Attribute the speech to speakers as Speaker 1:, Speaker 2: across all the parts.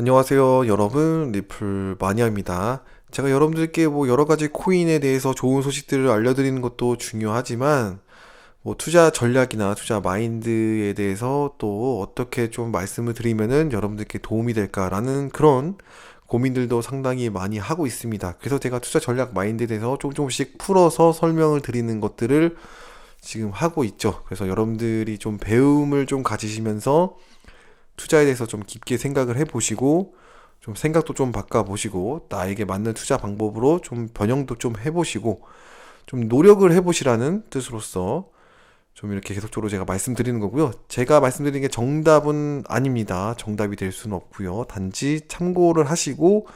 Speaker 1: 안녕하세요, 여러분. 리플 마니아입니다. 제가 여러분들께 뭐 여러 가지 코인에 대해서 좋은 소식들을 알려드리는 것도 중요하지만, 뭐 투자 전략이나 투자 마인드에 대해서 또 어떻게 좀 말씀을 드리면은 여러분들께 도움이 될까라는 그런 고민들도 상당히 많이 하고 있습니다. 그래서 제가 투자 전략 마인드에 대해서 조금 조금씩 풀어서 설명을 드리는 것들을 지금 하고 있죠. 그래서 여러분들이 좀 배움을 좀 가지시면서 투자에 대해서 좀 깊게 생각을 해보시고 좀 생각도 좀 바꿔보시고 나에게 맞는 투자 방법으로 좀 변형도 좀 해보시고 좀 노력을 해보시라는 뜻으로서 좀 이렇게 계속적으로 제가 말씀드리는 거고요. 제가 말씀드리는 게 정답은 아닙니다. 정답이 될 수는 없고요. 단지 참고를 하시고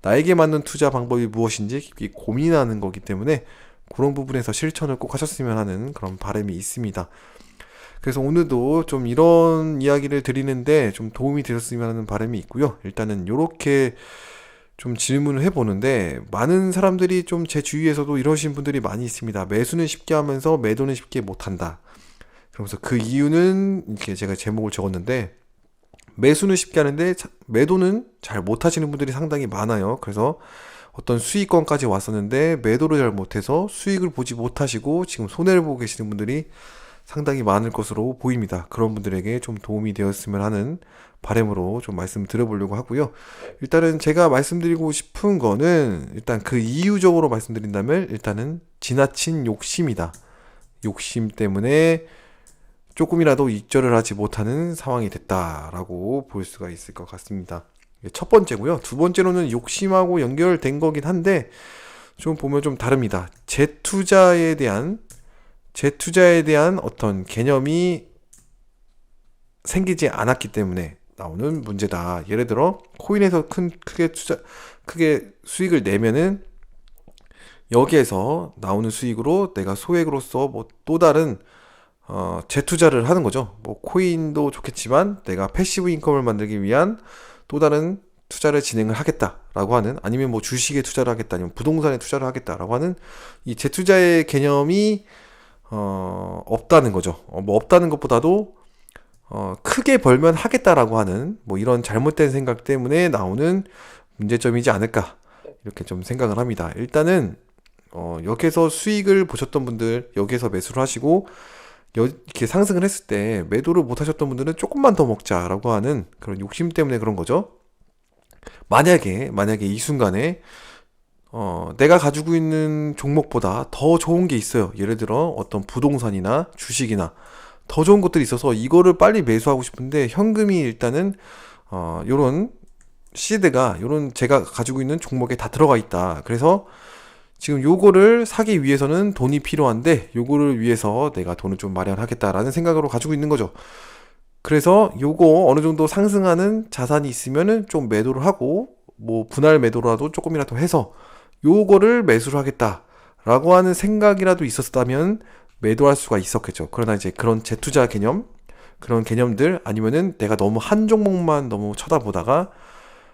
Speaker 1: 나에게 맞는 투자 방법이 무엇인지 깊이 고민하는 거기 때문에 그런 부분에서 실천을 꼭 하셨으면 하는 그런 바람이 있습니다. 그래서 오늘도 좀 이런 이야기를 드리는데 좀 도움이 되셨으면 하는 바람이 있고요. 일단은 요렇게 좀 질문을 해보는데 많은 사람들이 좀 제 주위에서도 이러신 분들이 많이 있습니다. 매수는 쉽게 하면서 매도는 쉽게 못한다. 그러면서 그 이유는 이렇게 제가 제목을 적었는데 매수는 쉽게 하는데 자- 매도는 잘 못하시는 분들이 상당히 많아요. 그래서 어떤 수익권까지 왔었는데 매도를 잘 못해서 수익을 보지 못하시고 지금 손해를 보고 계시는 분들이 상당히 많을 것으로 보입니다. 그런 분들에게 좀 도움이 되었으면 하는 바람으로 좀 말씀 드려보려고 하고요. 일단은 제가 말씀드리고 싶은 거는 일단 그 이유적으로 말씀드린다면 일단은 지나친 욕심이다. 욕심 때문에 조금이라도 익절을 하지 못하는 상황이 됐다라고 볼 수가 있을 것 같습니다. 첫 번째고요. 두 번째로는 욕심하고 연결된 거긴 한데 좀 보면 좀 다릅니다. 재투자에 대한 재투자에 대한 어떤 개념이 생기지 않았기 때문에 나오는 문제다. 예를 들어 코인에서 큰 크게 투자 크게 수익을 내면은 여기에서 나오는 수익으로 내가 소액으로서 뭐 또 다른 어, 재투자를 하는 거죠. 뭐 코인도 좋겠지만 내가 패시브 인컴을 만들기 위한 또 다른 투자를 진행을 하겠다라고 하는 아니면 뭐 주식에 투자를 하겠다 아니면 부동산에 투자를 하겠다라고 하는 이 재투자의 개념이 어, 없다는 거죠. 어, 뭐 없다는 것보다도 어, 크게 벌면 하겠다라고 하는 뭐 이런 잘못된 생각 때문에 나오는 문제점이지 않을까 이렇게 좀 생각을 합니다. 일단은 어, 여기서 수익을 보셨던 분들 여기에서 매수를 하시고 여- 이렇게 상승을 했을 때 매도를 못 하셨던 분들은 조금만 더 먹자라고 하는 그런 욕심 때문에 그런 거죠. 만약에 만약에 이 순간에 어, 내가 가지고 있는 종목보다 더 좋은 게 있어요. 예를 들어 어떤 부동산이나 주식이나 더 좋은 것들이 있어서 이거를 빨리 매수하고 싶은데 현금이 일단은 어, 요런 시드가 요런 제가 가지고 있는 종목에 다 들어가 있다. 그래서 지금 요거를 사기 위해서는 돈이 필요한데 요거를 위해서 내가 돈을 좀 마련하겠다라는 생각으로 가지고 있는 거죠. 그래서 요거 어느 정도 상승하는 자산이 있으면은 좀 매도를 하고 뭐 분할 매도라도 조금이라도 해서 요거를 매수를 하겠다라고 하는 생각이라도 있었다면 매도할 수가 있었겠죠. 그러나 이제 그런 재투자 개념, 그런 개념들 아니면은 내가 너무 한 종목만 너무 쳐다보다가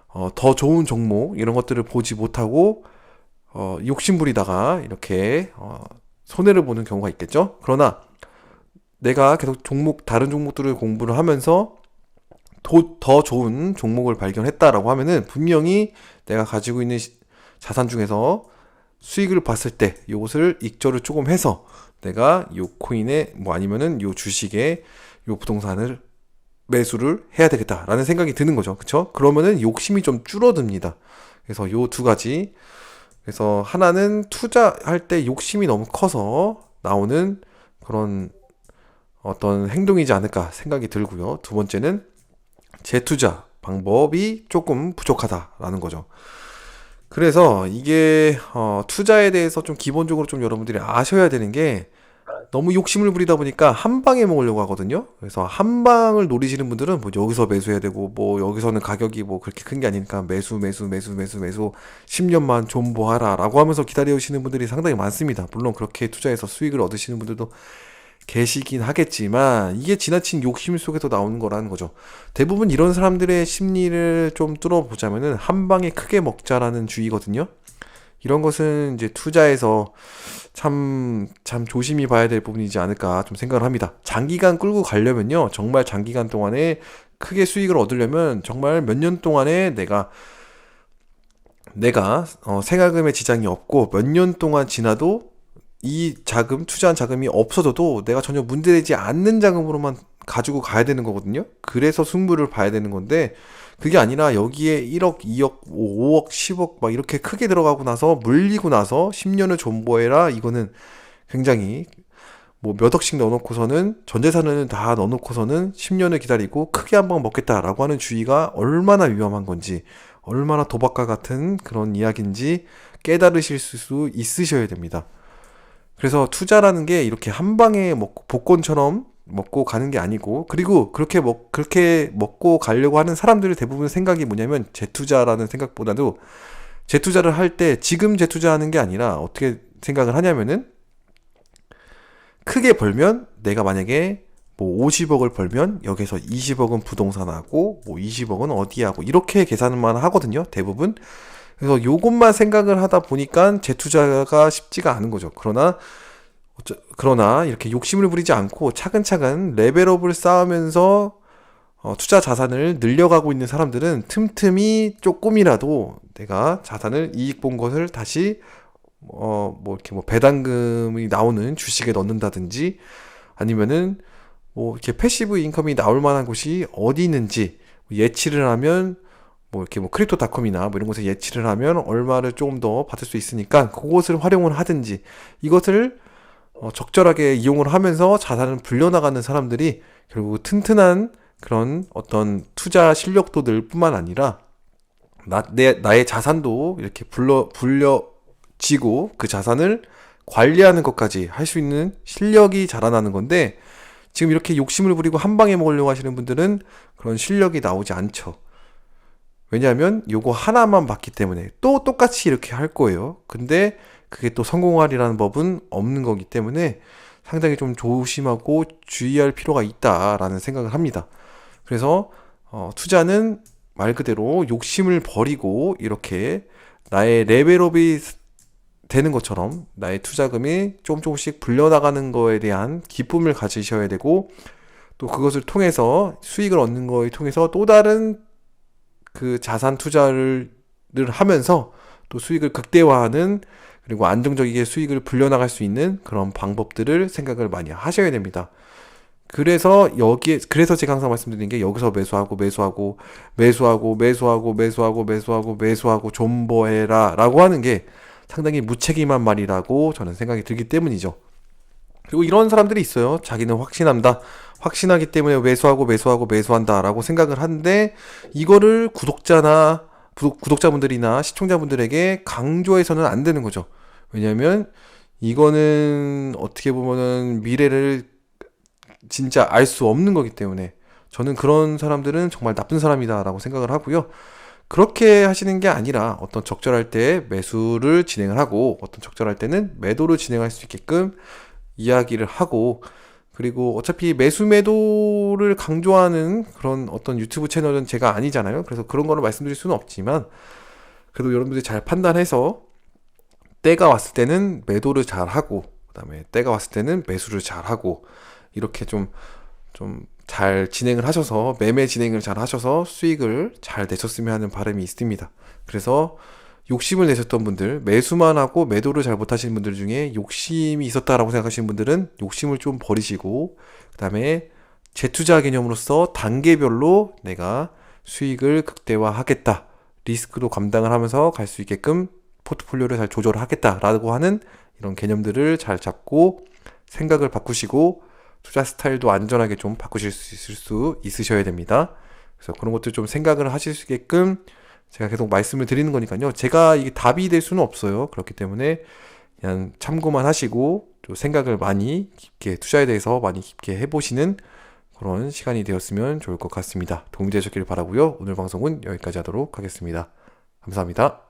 Speaker 1: 어, 더 좋은 종목 이런 것들을 보지 못하고 어, 욕심부리다가 이렇게 어, 손해를 보는 경우가 있겠죠. 그러나 내가 계속 종목 다른 종목들을 공부를 하면서 도- 더 좋은 종목을 발견했다라고 하면은 분명히 내가 가지고 있는 시- 자산 중에서 수익을 봤을 때 요것을 익절을 조금 해서 내가 요 코인에 뭐 아니면은 요 주식에 요 부동산을 매수를 해야 되겠다라는 생각이 드는 거죠. 그쵸? 그러면은 욕심이 좀 줄어듭니다. 그래서 요 두 가지. 그래서 하나는 투자할 때 욕심이 너무 커서 나오는 그런 어떤 행동이지 않을까 생각이 들고요. 두 번째는 재투자 방법이 조금 부족하다라는 거죠. 그래서 이게 어, 투자에 대해서 좀 기본적으로 좀 여러분들이 아셔야 되는 게 너무 욕심을 부리다 보니까 한 방에 먹으려고 하거든요. 그래서 한 방을 노리시는 분들은 뭐 여기서 매수해야 되고 뭐 여기서는 가격이 뭐 그렇게 큰 게 아니니까 매수 매수 매수 매수 매수 10년만 존버하라라고 하면서 기다려오시는 분들이 상당히 많습니다. 물론 그렇게 투자해서 수익을 얻으시는 분들도 계시긴 하겠지만 이게 지나친 욕심 속에서 나오는 거라는 거죠. 대부분 이런 사람들의 심리를 좀 뚫어보자면은 한 방에 크게 먹자라는 주의거든요. 이런 것은 이제 투자에서 참, 참 조심히 봐야 될 부분이지 않을까 좀 생각을 합니다. 장기간 끌고 가려면요. 정말 장기간 동안에 크게 수익을 얻으려면 정말 몇 년 동안에 내가 내가 어, 생활금에 지장이 없고 몇 년 동안 지나도 이 자금 투자한 자금이 없어져도 내가 전혀 문제되지 않는 자금으로만 가지고 가야 되는 거거든요. 그래서 승부를 봐야 되는 건데 그게 아니라 여기에 1억, 2억, 5억, 10억 막 이렇게 크게 들어가고 나서 물리고 나서 10년을 존버해라 이거는 굉장히 뭐 몇 억씩 넣어놓고서는 전 재산을 다 넣어놓고서는 10년을 기다리고 크게 한 방 먹겠다라고 하는 주의가 얼마나 위험한 건지 얼마나 도박과 같은 그런 이야기인지 깨달으실 수 있으셔야 됩니다. 그래서 투자라는 게 이렇게 한 방에 먹고 복권처럼 먹고 가는 게 아니고 그리고 그렇게 먹 그렇게 먹고 가려고 하는 사람들의 대부분 생각이 뭐냐면 재투자라는 생각보다도 재투자를 할 때 지금 재투자하는 게 아니라 어떻게 생각을 하냐면은 크게 벌면 내가 만약에 뭐 50억을 벌면 여기서 20억은 부동산하고 뭐 20억은 어디하고 이렇게 계산만 하거든요. 대부분. 그래서 요것만 생각을 하다 보니까 재투자가 쉽지가 않은 거죠. 그러나 어쩌, 그러나 이렇게 욕심을 부리지 않고 차근차근 레벨업을 쌓으면서 어, 투자 자산을 늘려가고 있는 사람들은 틈틈이 조금이라도 내가 자산을 이익 본 것을 다시 어, 뭐 이렇게 뭐 배당금이 나오는 주식에 넣는다든지 아니면은 뭐 이렇게 패시브 인컴이 나올 만한 곳이 어디 있는지 예치를 하면 뭐 이렇게 뭐 크립토닷컴이나 뭐 이런 곳에 예치를 하면 얼마를 조금 더 받을 수 있으니까 그곳을 활용을 하든지 이것을 어, 적절하게 이용을 하면서 자산을 불려나가는 사람들이 결국 튼튼한 그런 어떤 투자 실력도 늘 뿐만 아니라 나, 내, 나의 자산도 이렇게 불러, 불려지고 그 자산을 관리하는 것까지 할 수 있는 실력이 자라나는 건데 지금 이렇게 욕심을 부리고 한 방에 먹으려고 하시는 분들은 그런 실력이 나오지 않죠. 왜냐하면 요거 하나만 봤기 때문에 또 똑같이 이렇게 할 거예요. 근데 그게 또 성공할이라는 법은 없는 거기 때문에 상당히 좀 조심하고 주의할 필요가 있다라는 생각을 합니다. 그래서 어, 투자는 말 그대로 욕심을 버리고 이렇게 나의 레벨업이 되는 것처럼 나의 투자금이 조금 조금씩 불려나가는 거에 대한 기쁨을 가지셔야 되고 또 그것을 통해서 수익을 얻는 거에 통해서 또 다른 그 자산 투자를 하면서 또 수익을 극대화하는 그리고 안정적이게 수익을 불려나갈 수 있는 그런 방법들을 생각을 많이 하셔야 됩니다. 그래서 여기에 그래서 제가 항상 말씀드리는 게 여기서 매수하고 매수하고 매수하고 매수하고 매수하고 매수하고 매수하고 존버해라라고 하는 게 상당히 무책임한 말이라고 저는 생각이 들기 때문이죠. 그리고 이런 사람들이 있어요. 자기는 확신한다. 확신하기 때문에 매수하고 매수하고 매수한다라고 생각을 하는데 이거를 구독자나 구독 자분들이나 시청자분들에게 강조해서는 안 되는 거죠. 왜냐하면 이거는 어떻게 보면은 미래를 진짜 알 수 없는 거기 때문에 저는 그런 사람들은 정말 나쁜 사람이다라고 생각을 하고요. 그렇게 하시는 게 아니라 어떤 적절할 때 매수를 진행을 하고 어떤 적절할 때는 매도를 진행할 수 있게끔 이야기를 하고 그리고 어차피 매수 매도를 강조하는 그런 어떤 유튜브 채널은 제가 아니잖아요. 그래서 그런 거를 말씀드릴 수는 없지만 그래도 여러분들이 잘 판단해서 때가 왔을 때는 매도를 잘 하고 그다음에 때가 왔을 때는 매수를 잘 하고 이렇게 좀 좀 잘 진행을 하셔서 매매 진행을 잘 하셔서 수익을 잘 내셨으면 하는 바람이 있습니다. 그래서 욕심을 내셨던 분들, 매수만 하고 매도를 잘 못하시는 분들 중에 욕심이 있었다라고 생각하시는 분들은 욕심을 좀 버리시고, 그 다음에 재투자 개념으로서 단계별로 내가 수익을 극대화하겠다. 리스크도 감당을 하면서 갈 수 있게끔 포트폴리오를 잘 조절을 하겠다라고 하는 이런 개념들을 잘 잡고 생각을 바꾸시고 투자 스타일도 안전하게 좀 바꾸실 수 있을 수 있으셔야 됩니다. 그래서 그런 것들 좀 생각을 하실 수 있게끔 제가 계속 말씀을 드리는 거니까요. 제가 이게 답이 될 수는 없어요. 그렇기 때문에 그냥 참고만 하시고 좀 생각을 많이 깊게 투자에 대해서 많이 깊게 해보시는 그런 시간이 되었으면 좋을 것 같습니다. 도움이 되셨길 바라고요. 오늘 방송은 여기까지 하도록 하겠습니다. 감사합니다.